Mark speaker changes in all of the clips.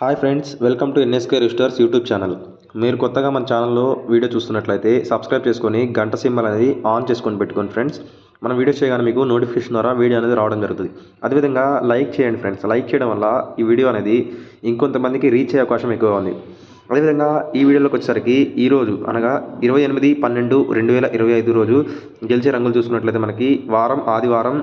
Speaker 1: Hi friends welcome to NSK registers YouTube channel. మీరు కొత్తగా మన ఛానల్లో వీడియో చూస్తున్నట్లయితే సబ్స్క్రైబ్ చేసుకొని గంట సింబల్ అనేది ఆన్ చేసుకొని పెట్టుకోండి ఫ్రెండ్స్. మనం వీడియో చేయగానే మీకు నోటిఫికేషన్ ద్వారా వీడియో అనేది రావడం జరుగుతుంది. అదేవిధంగా లైక్ చేయండి ఫ్రెండ్స్. లైక్ చేయడం వల్ల ఈ వీడియో అనేది ఇంకొంతమందికి రీచ్ అయ్యే అవకాశం ఎక్కువ ఉంది. అదేవిధంగా ఈ వీడియోలోకి వచ్చేసరికి ఈరోజు అనగా ఇరవై ఎనిమిది పన్నెండు రెండు వేల ఇరవై ఐదు రోజు గెలిచే రంగులు చూసుకున్నట్లయితే మనకి వారం ఆదివారం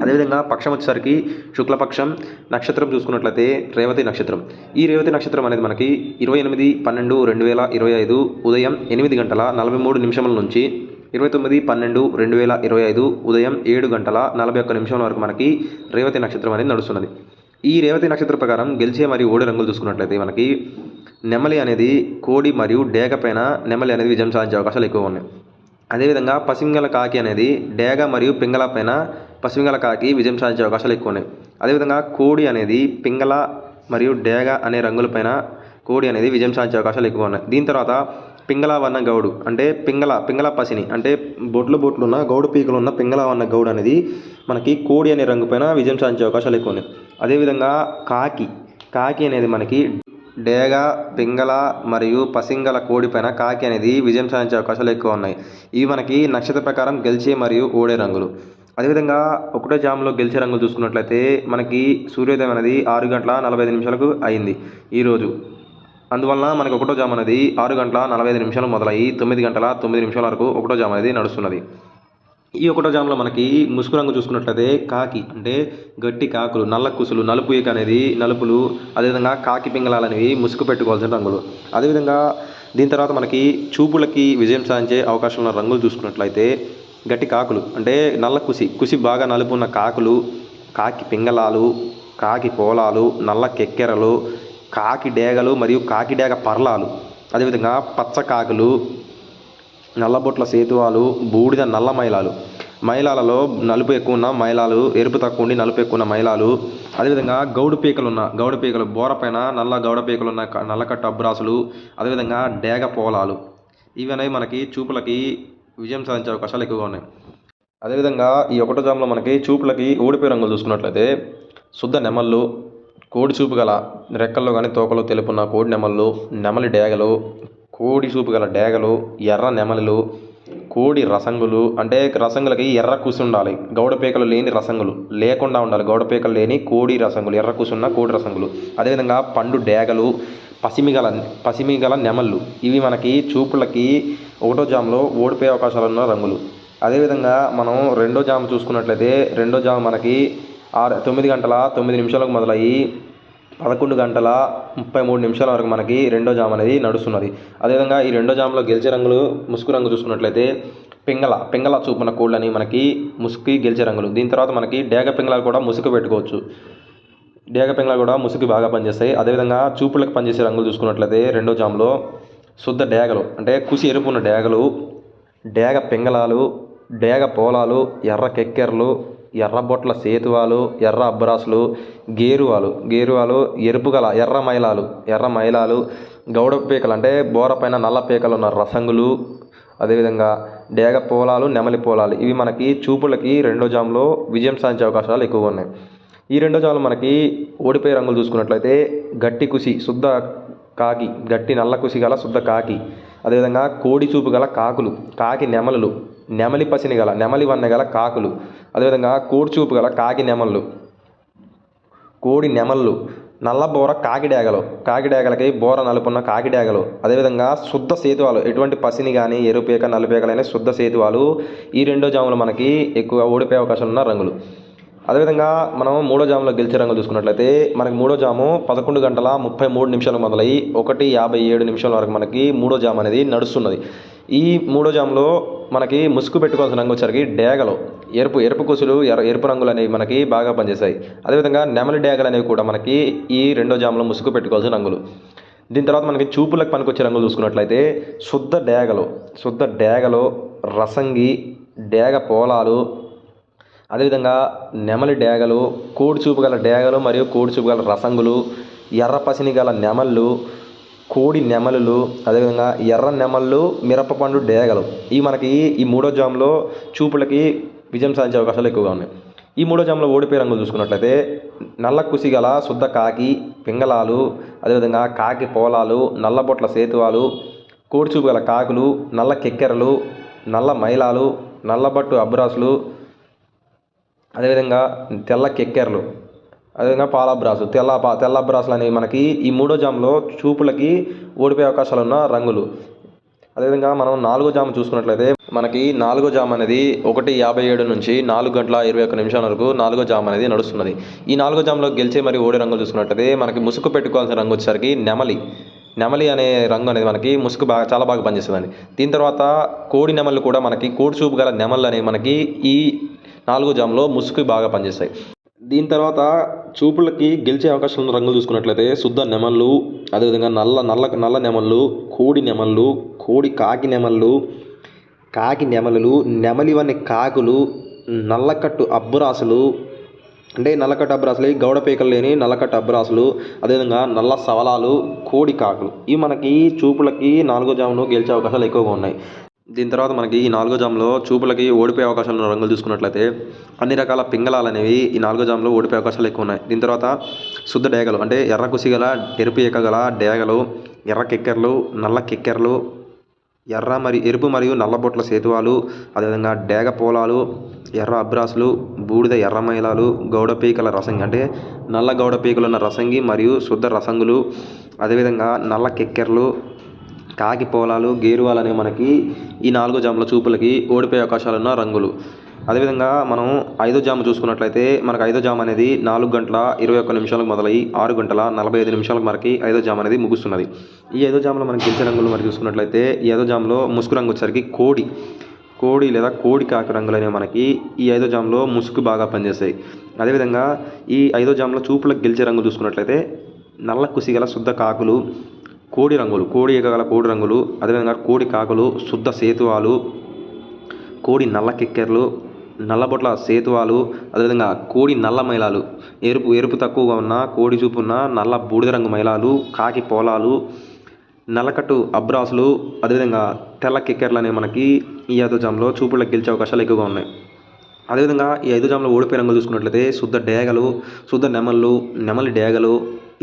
Speaker 1: అదేవిధంగా పక్షం వచ్చేసరికి శుక్లపక్షం నక్షత్రం చూసుకున్నట్లయితే రేవతి నక్షత్రం. ఈ రేవతి నక్షత్రం అనేది మనకి ఇరవై ఎనిమిది పన్నెండు రెండు వేల ఇరవై ఐదు ఉదయం ఎనిమిది గంటల నలభై మూడు నిమిషముల నుంచి ఇరవై తొమ్మిది పన్నెండు రెండు వేల ఇరవై ఐదు ఉదయం ఏడు గంటల నలభై ఒక్క నిమిషాల వరకు మనకి రేవతి నక్షత్రం అనేది నడుస్తున్నది. ఈ రేవతి నక్షత్ర ప్రకారం గెలిచే మరియు ఓడి రంగులు చూసుకున్నట్లయితే మనకి నెమలి అనేది కోడి మరియు డేగ పైన నెమలి అనేది విజయం సాధించే అవకాశాలు ఎక్కువ ఉన్నాయి. అదేవిధంగా పసింగల కాకి అనేది డేగ మరియు పింగళ పైన పసిమింగల కాకి విజయం సాధించే అవకాశాలు ఎక్కువ ఉన్నాయి అదేవిధంగా కోడి అనేది పింగళ మరియు డేగ అనే రంగులపైన కోడి అనేది విజయం సాధించే అవకాశాలు ఎక్కువ ఉన్నాయి దీని తర్వాత పింగళ వన్న గౌడు అంటే పింగళ పింగళ పసిని అంటే బొట్లు బొట్లు ఉన్న గౌడు పీకలు ఉన్న పింగళ వన్న గౌడు అనేది మనకి కోడి అనే రంగు పైన విజయం సాధించే అవకాశాలు ఎక్కువ ఉన్నాయి అదేవిధంగా కాకి కాకి అనేది మనకి డేగ పింగళ మరియు పసింగల కోడి పైన కాకి అనేది విజయం సాధించే అవకాశాలు ఎక్కువ ఉన్నాయి. ఇవి మనకి నక్షత్ర ప్రకారం గెలిచే మరియు ఓడే రంగులు. అదేవిధంగా ఒకటో జామ్లో గెలిచే రంగులు చూసుకున్నట్లయితే మనకి సూర్యోదయం అనేది ఆరు గంటల నలభై ఐదు నిమిషాలకు అయింది ఈరోజు అందువలన మనకి ఒకటో జామ్ అనేది ఆరు గంటల నలభై ఐదు నిమిషాలు మొదలయ్యి తొమ్మిది గంటల తొమ్మిది నిమిషాల వరకు ఒకటో జామ్ అనేది నడుస్తున్నది. ఈ ఒకటో జామ్లో మనకి ముసుగు రంగు చూసుకున్నట్లయితే కాకి అంటే గట్టి కాకులు నల్ల కుసులు నలుపు ఈక అనేది నలుపులు అదేవిధంగా కాకి పింగళాలు అనేవి ముసుగు పెట్టుకోవాల్సిన రంగులు. అదేవిధంగా దీని తర్వాత మనకి చూపులకి విజయం సాధించే అవకాశం ఉన్న రంగులు చూసుకున్నట్లయితే గట్టి కాకులు. అంటే నల్ల కుసి. కుసి బాగా నలుపున్న కాకులు కాకి పింగళాలు కాకి పోలాలు నల్ల కెక్కెరలు కాకి డేగలు మరియు కాకి డేగ పర్లాలు. అదేవిధంగా పచ్చ కాకులు నల్లబొట్ల సేతువాలు బూడిద నల్ల మైలాలు. మైలాలలో నలుపు ఎక్కువ ఉన్న మైలాలు ఎరుపు తక్కువ ఉండి నలుపు ఎక్కువ ఉన్న మైలాలు. అదేవిధంగా గౌడు పీకలు ఉన్న గౌడపీకలు బోర పైన నల్ల గౌడ పీకలు ఉన్న నల్లకట్టు అబ్రాసులు అదేవిధంగా డేగ పోలాలు. ఇవి అనేవి మనకి చూపులకి విజయం సాధించే అవకాశాలు ఎక్కువగా ఉన్నాయి. అదేవిధంగా ఈ ఒకటో జాములో మనకి చూపులకి ఓడిపోయే రంగులు చూసుకున్నట్లయితే శుద్ధ నెమళ్ళు కోడి చూపు గల రెక్కల్లో కానీ తోకలో తెలుపున్న కోడి నెమళ్ళు నెమలి డేగలు కోడి చూపు గల డేగలు ఎర్ర నెమలులు కోడి రసంగులు అంటే రసంగులకి ఎర్ర కూసి ఉండాలి. గౌడపేకలు లేని రసంగులు. లేకుండా ఉండాలి. గౌడపేకలు లేని కోడి రసంగులు ఎర్ర కూసున్న కోడి రసంగులు. అదేవిధంగా పండు డేగలు పసిమిగల పసిమిగల నెమళ్ళు. ఇవి మనకి చూపులకి ఒకటో జామ్లో ఓడిపోయే అవకాశాలు ఉన్న రంగులు. అదేవిధంగా మనం రెండో జామ్ చూసుకున్నట్లయితే రెండో జామ్ మనకి ఆరు తొమ్మిది గంటల తొమ్మిది నిమిషాలకు మొదలయ్యి పదకొండు గంటల ముప్పై మూడు నిమిషాల వరకు మనకి రెండో జామ్ అనేది నడుస్తున్నది. అదేవిధంగా ఈ రెండో జామ్లో గెలిచే రంగులు ముసుగు రంగు చూసుకున్నట్లయితే పింగళ పింగళ చూపున కోళ్ళని మనకి ముసుగు గెలిచే రంగులు. దీని తర్వాత మనకి డేగ పింగళాలు కూడా ముసుగు పెట్టుకోవచ్చు. డేగ పింగళాలు కూడా ముసుగు బాగా పనిచేస్తాయి. అదేవిధంగా చూపులకు పనిచేసే రంగులు చూసుకున్నట్లయితే రెండో జామ్లో శుద్ధ డేగలు అంటే కుసి ఎరుపున్న డేగలు డేగ పింగళాలు డేగ పోలాలు ఎర్ర కెక్కెర్లు ఎర్రబొట్ల సేతువాలు ఎర్ర అబ్బరాసులు గేరువాలు. గేరువాలు ఎరుపు గల ఎర్ర మైలాలు ఎర్ర మైలాలు గౌడ పీకలు అంటే బోర పైన నల్ల పీకలు ఉన్న రసంగులు అదేవిధంగా డేగ పోలాలు నెమలి పోలాలు. ఇవి మనకి చూపులకి రెండో జాములో విజయం సాధించే అవకాశాలు ఎక్కువగా ఉన్నాయి. ఈ రెండో జాములు మనకి ఓడిపోయే రంగులు చూసుకున్నట్లయితే గట్టి కుసి శుద్ధ కాకి గట్టి నల్ల కుసి గల శుద్ధ కాకి. అదేవిధంగా కోడి చూపు గల కాకులు కాకి నెమలులు నెమలి పసిని గల నెమలి వన్న గల కాకులు. అదేవిధంగా కోడి చూపు గల కాకి నెమళ్ళు. కోడి నెమళ్ళు నల్ల బోర కాకిడేగలు కాకిడేగలకి బోర నలుపున్న కాకిడేగలు అదేవిధంగా శుద్ధ సేతువాలు ఎటువంటి పసిని కానీ ఎరుపేక నలుపేకలైన శుద్ధ సేతువాలు ఈ రెండో జాములు మనకి ఎక్కువ ఓడిపోయే అవకాశం ఉన్న రంగులు. అదేవిధంగా మనం మూడో జాములో గెలిచే రంగులు చూసుకున్నట్లయితే మనకి మూడో జాము పదకొండు గంటల ముప్పై మూడు నిమిషాలు మొదలై ఒకటి యాభై ఏడు నిమిషాల వరకు మనకి మూడో జాము అనేది నడుస్తున్నది. ఈ మూడో జాములో మనకి ముసుగు పెట్టుకోవాల్సిన రంగు వచ్చరికి డేగలు. ఎరుపు ఎరుపు కుసులు ఎర్ర ఎరుపు రంగులు అనేవి మనకి బాగా పనిచేస్తాయి. అదేవిధంగా నెమలి డేగలు అనేవి కూడా మనకి ఈ రెండో జాములో ముసుగు పెట్టుకోవాల్సిన రంగులు. దీని తర్వాత మనకి చూపులకు పనికొచ్చే రంగులు చూసుకున్నట్లయితే శుద్ధ డేగలు. శుద్ధ డేగలు రసంగి డేగ పోలాలు అదేవిధంగా నెమలి డేగలు కోడిచూపు గల డేగలు మరియు కోడిచూపు గల రసంగులు ఎర్ర పసిని గల నెమళ్ళు కోడి నెమలులు అదేవిధంగా ఎర్ర నెమళ్ళు మిరపపండు డేగలు. ఈ మనకి ఈ మూడో జామ్లో చూపులకి విజయం సాధించే అవకాశాలు ఎక్కువగా ఉన్నాయి. ఈ మూడో జాములో ఓడిపోయే రంగులు చూసుకున్నట్లయితే నల్ల కుసి గల శుద్ధ కాకి పింగళాలు అదేవిధంగా కాకి పోలాలు నల్లబొట్ల సేతువాలు కోడిచూపు గల కాకులు నల్ల కెక్కెరలు నల్ల మైలాలు నల్లబట్టు అబ్రాసులు అదేవిధంగా తెల్ల కెక్కెరలు అదేవిధంగా పాలబ్రాసు. తెల్ల పా తెల్ల బ్రాసులు అనేవి మనకి ఈ మూడో జాములో చూపులకి ఓడిపోయే అవకాశాలు ఉన్న రంగులు. అదేవిధంగా మనం నాలుగో జాము చూసుకున్నట్లయితే మనకి నాలుగో జామ్ అనేది ఒకటి యాభై ఏడు నుంచి నాలుగు గంటల ఇరవై ఒక్క నిమిషాల వరకు నాలుగో జామ్ అనేది నడుస్తున్నది. ఈ నాలుగో జామ్లో గెలిచే మరి ఓడి రంగులు చూసుకున్నట్లయితే మనకి ముసుగు పెట్టుకోవాల్సిన రంగు వచ్చేసరికి నెమలి. నెమలి అనే రంగు అనేది మనకి ముసుగు బాగా చాలా బాగా పనిచేస్తుందండి. దీని తర్వాత కోడి నెమళ్ళు కూడా మనకి కోడి చూపు గల నెమళ్ళు అనేవి మనకి ఈ నాలుగో జామ్లో ముసుగు బాగా పనిచేస్తాయి. దీని తర్వాత చూపులకి గెలిచే అవకాశం రంగులు చూసుకున్నట్లయితే శుద్ధ నెమళ్ళు అదేవిధంగా నల్ల నల్ల నల్ల నెమళ్ళు కోడి నెమళ్ళు కోడి కాకి నెమళ్ళు కాకి నెమలులు నెమలివన్నీ కాకులు నల్లకట్టు అబ్బురాసులు అంటే నల్లకట్టు అబ్బరాసులు గౌడ పీకలు లేని నల్లకట్టు అబ్బరాసులు అదేవిధంగా నల్ల సవలాలు కోడి కాకులు. ఇవి మనకి చూపులకి నాలుగో జామును గెలిచే అవకాశాలు ఎక్కువగా ఉన్నాయి. దీని తర్వాత మనకి ఈ నాలుగో జామ్లో చూపులకి ఓడిపోయే అవకాశాలు ఉన్న రంగులు చూసుకున్నట్లయితే అన్ని రకాల పింగళాలు అనేవి ఈ నాలుగో జామ్లో ఓడిపోయే అవకాశాలు ఎక్కువ ఉన్నాయి. దీని తర్వాత శుద్ధ డేగలు అంటే ఎర్ర కుసిగల ఎరుపు ఎక్కగల డేగలు ఎర్ర కిక్కెర్లు నల్ల కిక్కెర్లు ఎర్ర మరి ఎరుపు మరియు నల్లబొట్ల సేతువాలు అదేవిధంగా డేగ పోలాలు ఎర్ర అబ్రాసులు బూడిద ఎర్ర మైలాలు గౌడ పీకల రసంగి అంటే నల్ల గౌడ పీకలు ఉన్న రసంగి మరియు శుద్ధ రసంగులు అదేవిధంగా నల్ల కిక్కెర్లు కాకి పోలాలు గేరువాలు అనేవి మనకి ఈ నాలుగో జాముల చూపులకి ఓడిపోయే అవకాశాలు ఉన్న రంగులు. అదేవిధంగా మనం ఐదో జాము చూసుకున్నట్లయితే మనకు ఐదో జాము అనేది నాలుగు గంటల ఇరవై ఒక్క నిమిషాలకు మొదలై ఆరు గంటల నలభై ఐదు నిమిషాలకు మనకి ఐదో జాము అనేది ముగుస్తున్నది. ఈ ఐదో జాములో మనకి గెలిచే రంగులు మరి చూసుకున్నట్లయితే ఈ ఐదో జాములో ముసుగు రంగు వచ్చేసరికి కోడి. కోడి లేదా కోడి కాకి రంగులు అనేవి మనకి ఈ ఐదో జాములో ముసుగు బాగా పనిచేస్తాయి. అదేవిధంగా ఈ ఐదో జాములో చూపులకు గెలిచే రంగు చూసుకున్నట్లయితే నల్ల కుసిగల శుద్ధ కాకులు కోడి రంగులు కోడి ఎగగల కోడి రంగులు అదేవిధంగా కోడి కాకులు శుద్ధ సేతువాలు కోడి నల్ల కిక్కెర్లు నల్లబొట్ల సేతువాలు అదేవిధంగా కోడి నల్ల మైలాలు. ఎరుపు ఎరుపు తక్కువగా ఉన్న కోడి చూపు ఉన్న నల్ల బూడిద రంగు మైలాలు కాకి పోలాలు నల్లకట్టు అబ్రాసులు అదేవిధంగా తెల్ల కిక్కెర్లు అనేవి మనకి ఈ ఐదో జామ్లో గెలిచే అవకాశాలు ఎక్కువగా ఉన్నాయి. అదేవిధంగా ఈ ఐదు ఓడిపోయి ఓడిపోయే రంగులు చూసుకున్నట్లయితే శుద్ధ డేగలు శుద్ధ నెమళ్ళు నెమలి డేగలు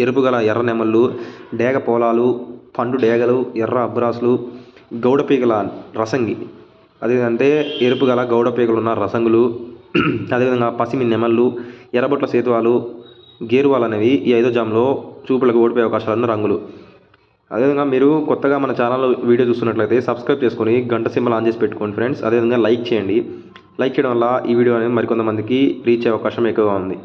Speaker 1: ఎరుపు గల ఎర్ర నెమళ్ళు డేగ పోలాలు పండు డేగలు ఎర్ర అబ్బ్రాసులు గౌడపీగల రసంగి. అదేంటంటే ఎరుపుగల గౌడపీగలు ఉన్న రసంగులు అదేవిధంగా పసిమి నెమళ్ళు ఎర్రబొట్ల సేతువాలు గేరువాలు అనేవి ఈ ఐదో జామ్లో చూపులకు ఓడిపోయే అవకాశాలు ఉన్న రంగులు. అదేవిధంగా మీరు కొత్తగా మన ఛానల్ వీడియో చూస్తున్నట్లయితే సబ్స్క్రైబ్ చేసుకొని గంట సింబల్ ఆన్ చేసి పెట్టుకోండి ఫ్రెండ్స్. అదేవిధంగా లైక్ చేయండి. లైక్ చేయడం వల్ల ఈ వీడియో అనేది మరికొంతమందికి రీచ్ అయ్యే అవకాశం ఎక్కువగా ఉంది.